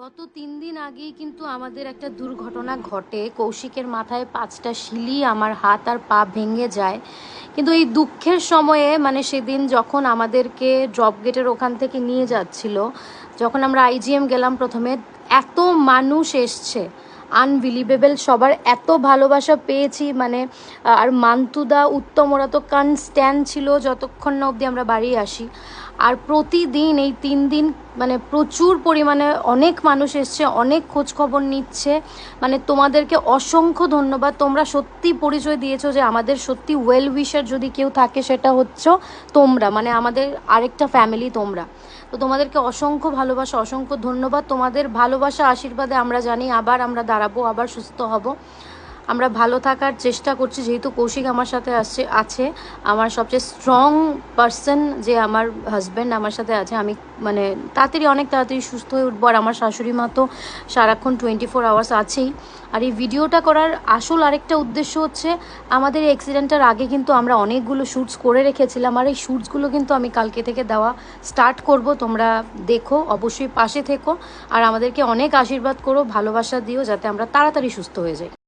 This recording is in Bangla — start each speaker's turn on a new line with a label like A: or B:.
A: গত তিন দিন আগেই কিন্তু আমাদের একটা দুর্ঘটনা ঘটে। কৌশিকের মাথায় পাঁচটা শিলি, আমার হাত আর পা ভেঙে যায়। কিন্তু এই দুঃখের সময়ে মানে সেদিন যখন আমাদেরকে ড্রপ গেটের ওখান থেকে নিয়ে যাচ্ছিল, যখন আমরা আইজিএম গেলাম প্রথমে, এত মানুষ এসছে। আনবিলিভেবল সবার এত ভালোবাসা পেয়েছি মানে আর মান্তুদা, উত্তম, ওরা তো কনস্ট্যান্ট ছিল যতক্ষণ না অবধি আমরা বাড়ি আসি। আর প্রতিদিন এই তিন দিন মানে প্রচুর পরিমাণে অনেক মানুষ এসছে, অনেক খোঁজ খবর নিচ্ছে। মানে তোমাদেরকে অসংখ্য ধন্যবাদ। তোমরা সত্যি পরিচয় দিয়েছ যে আমাদের সত্যি ওয়েল উইশার যদি কেউ থাকে সেটা হচ্ছে তোমরা মানে আমাদের আরেকটা ফ্যামিলি তোমরা। তো তোমাদেরকে অসংখ্য ভালোবাসা, অসংখ্য ধন্যবাদ। তোমাদের ভালোবাসা আশীর্বাদে আমরা জানি আবার আমরা দাঁড়াবো আবার সুস্থ হব। আমরা ভালো থাকার চেষ্টা করছি, যেহেতু কৌশিক আমার সাথে আসছে, আছে। আমার সবচেয়ে স্ট্রং পার্সন যে আমার হাজব্যান্ড আমার সাথে আছে, আমি মানে তাড়াতাড়ি অনেক তাড়াতাড়ি সুস্থ হয়ে উঠবো। আর আমার শাশুড়ি মা তো সারাক্ষণ টোয়েন্টি ফোর আওয়ার্স আছেই। আর এই ভিডিওটা করার আসল আরেকটা উদ্দেশ্য হচ্ছে, আমাদের এই অ্যাক্সিডেন্টের আগে কিন্তু আমরা অনেকগুলো শ্যুটস করে রেখেছিলাম। আর এই শ্যুটসগুলো কিন্তু আমি কালকে থেকে দেওয়া স্টার্ট করব, তোমরা দেখো, অবশ্যই পাশে থেকো। আর আমাদেরকে অনেক আশীর্বাদ করো, ভালোবাসা দিও, যাতে আমরা তাড়াতাড়ি সুস্থ হয়ে যাই।